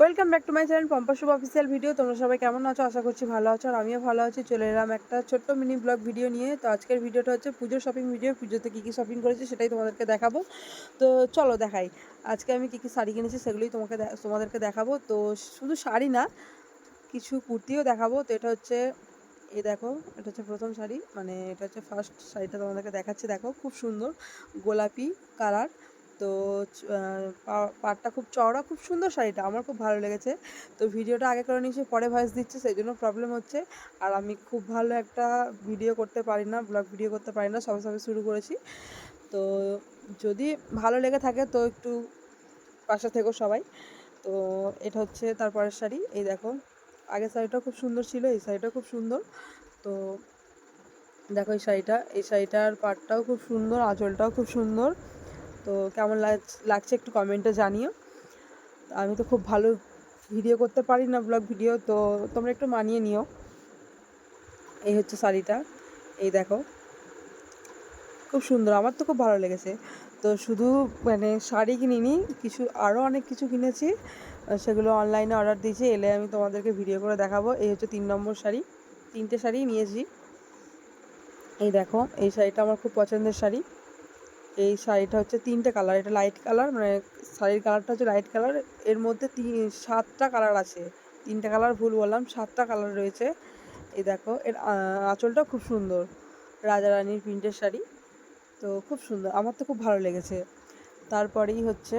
Welcome back to my channel Pompa Shubho official video তোমরা সবাই কেমন আছো? আশা করছি ভালো আছো আর আমিও ভালো আছি। চলে এলাম একটা ছোট্ট মিনি ব্লগ ভিডিও নিয়ে। তো আজকের ভিডিওটা হচ্ছে পুজোর শপিং ভিডিও পুজোতে কী কী শপিং করেছি সেটাই তোমাদেরকে দেখাবো। তো চলো দেখাই। আজকে আমি কী কী শাড়ি কিনেছি সেগুলোই তোমাকে তোমাদেরকে দেখাবো। তো শুধু শাড়ি না, কিছু কুর্তিও দেখাবো। তো এটা হচ্ছে এই দেখো, এটা হচ্ছে প্রথম শাড়ি। মানে এটা হচ্ছে ফার্স্ট শাড়িটা তোমাদেরকে দেখাচ্ছি। দেখো, খুব সুন্দর। গোলাপি কালার তো চ- আহ, পা- পাড়টা খুব চওড়া খুব সুন্দর শাড়িটা আমার খুব ভালো লেগেছে। তো ভিডিওটা আগে করে নিয়েছি পরে ভয়েস দিচ্ছে সেই জন্য প্রবলেম হচ্ছে। আর আমি খুব ভালো একটা ভিডিও করতে পারি না ব্লগ ভিডিও করতে পারি না সবে সবে শুরু করেছি। তো যদি ভালো লেগে থাকে তো একটু পাশে থেকো সবাই। তো এটা হচ্ছে তারপরের শাড়ি এই দেখো। আগের শাড়িটা খুব সুন্দর ছিল এই শাড়িটা খুব সুন্দর। তো দেখো এই শাড়িটা এই শাড়িটার পাড়টাও খুব সুন্দর আঁচলটাও খুব সুন্দর। তো কেমন লাগ- লাগছে একটু কমেন্টে জানিও। আমি তো খুব ভালো ভিডিও করতে পারি না ব্লগ ভিডিও তো তোমরা একটু মানিয়ে নিও। এই হচ্ছে শাড়িটা, এই দেখো। খুব সুন্দর, আমার তো খুব ভালো লেগেছে। তো শুধু মানে শাড়ি কিনিনি, কিছু আরও অনেক কিছু কিনেছি। সেগুলো অনলাইনে অর্ডার দিয়েছি, এলে আমি তোমাদেরকে ভিডিও করে দেখাবো। এই হচ্ছে তিন নম্বর শাড়ি, তিনটে শাড়ি নিয়েছি। এই দেখো, এই শাড়িটা আমার খুব পছন্দের শাড়ি। এই শাড়িটা হচ্ছে তিনটে কালার, এটা লাইট কালার মানে শাড়ির কালারটা হচ্ছে লাইট কালারের মধ্যে তিন, সাতটা কালার আছে। তিনটে কালার ভুল বললাম, সাতটা কালার রয়েছে। এই দেখো, এর আঁচলটা খুব সুন্দর, রাজা রানীর প্রিন্টের শাড়ি। তো খুব সুন্দর, আমার তো খুব ভালো লেগেছে। তারপরেই হচ্ছে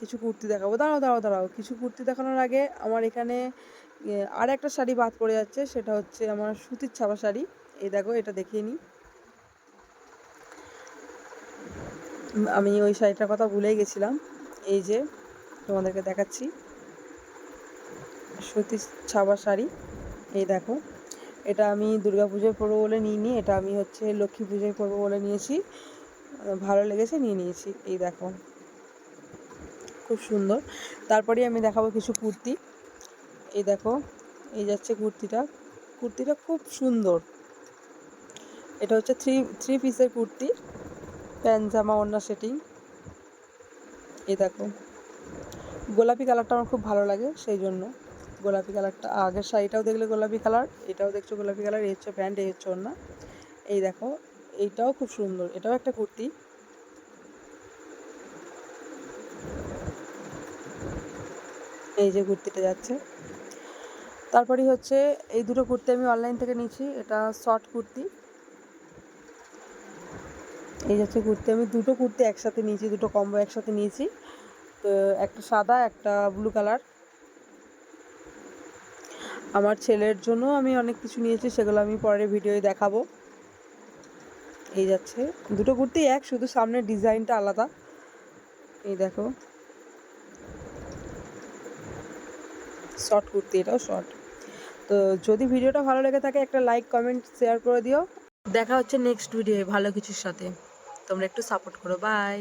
কিছু কুর্তি দেখাবো। দাঁড়াও দাঁড়াও দাঁড়াও, কিছু কুর্তি দেখানোর আগে আমার এখানে আর একটা শাড়ি বাদ পড়ে যাচ্ছে, সেটা হচ্ছে আমার সুতির ছাপা শাড়ি। এই দেখো, এটা দেখিয়ে নিই। আমি ওই শাড়িটার কথা ভুলেই গেছিলাম। এই যে, তোমাদেরকে দেখাচ্ছি। সুতির ছাপা শাড়ি। এই দেখো, এটা আমি পুজোয় পরবো বলে নিইনি এটা আমি হচ্ছে লক্ষ্মী পুজোয় পরবো বলে নিয়েছি। ভালো লেগেছে, নিয়ে নিয়েছি। এই দেখো, খুব সুন্দর। তারপরে আমি দেখাবো কিছু কুর্তি। এই দেখো, এই যাচ্ছে কুর্তিটা। কুর্তিটা খুব সুন্দর। এটা হচ্ছে থ্রি থ্রি পিসের কুর্তি। প্যান্ট জামা ওড়না সেটিং। এই দেখো। গোলাপি কালারটা আমার খুব ভালো লাগে, সেই জন্য। গোলাপি কালারটা, আগের শাড়িটাও দেখলে গোলাপি কালার, এটাও দেখছ গোলাপি কালার এই হচ্ছে প্যান্ট এই হচ্ছে ওড়না। এই দেখো এইটাও খুব সুন্দর, এটাও একটা কুর্তি। এই যে কুর্তিটা যাচ্ছে। তারপরেই হচ্ছে, এই দুটো কুর্তি আমি অনলাইন থেকে নিয়েছি, এটা শর্ট কুর্তি। এই যাচ্ছে কুর্তি। আমি দুটো কুর্তি একসাথে নিয়েছি, দুটো কম্বো একসাথে নিয়েছি। তো একটা সাদা, একটা ব্লু কালার আমার ছেলের জন্য আমি অনেক কিছু নিয়েছি, সেগুলো আমি পরের ভিডিওয়ে দেখাবো। এই যাচ্ছে দুটো কুর্তি এক, শুধু সামনের ডিজাইনটা আলাদা। এই দেখো। শর্ট কুর্তি, এটাও শর্ট তো যদি ভিডিওটা ভালো লেগে থাকে, একটা লাইক কমেন্ট শেয়ার করে দিও। দেখা হচ্ছে নেক্সট ভিডিও ভালো কিছুর সাথে। তোমরা একটু সাপোর্ট করো বাই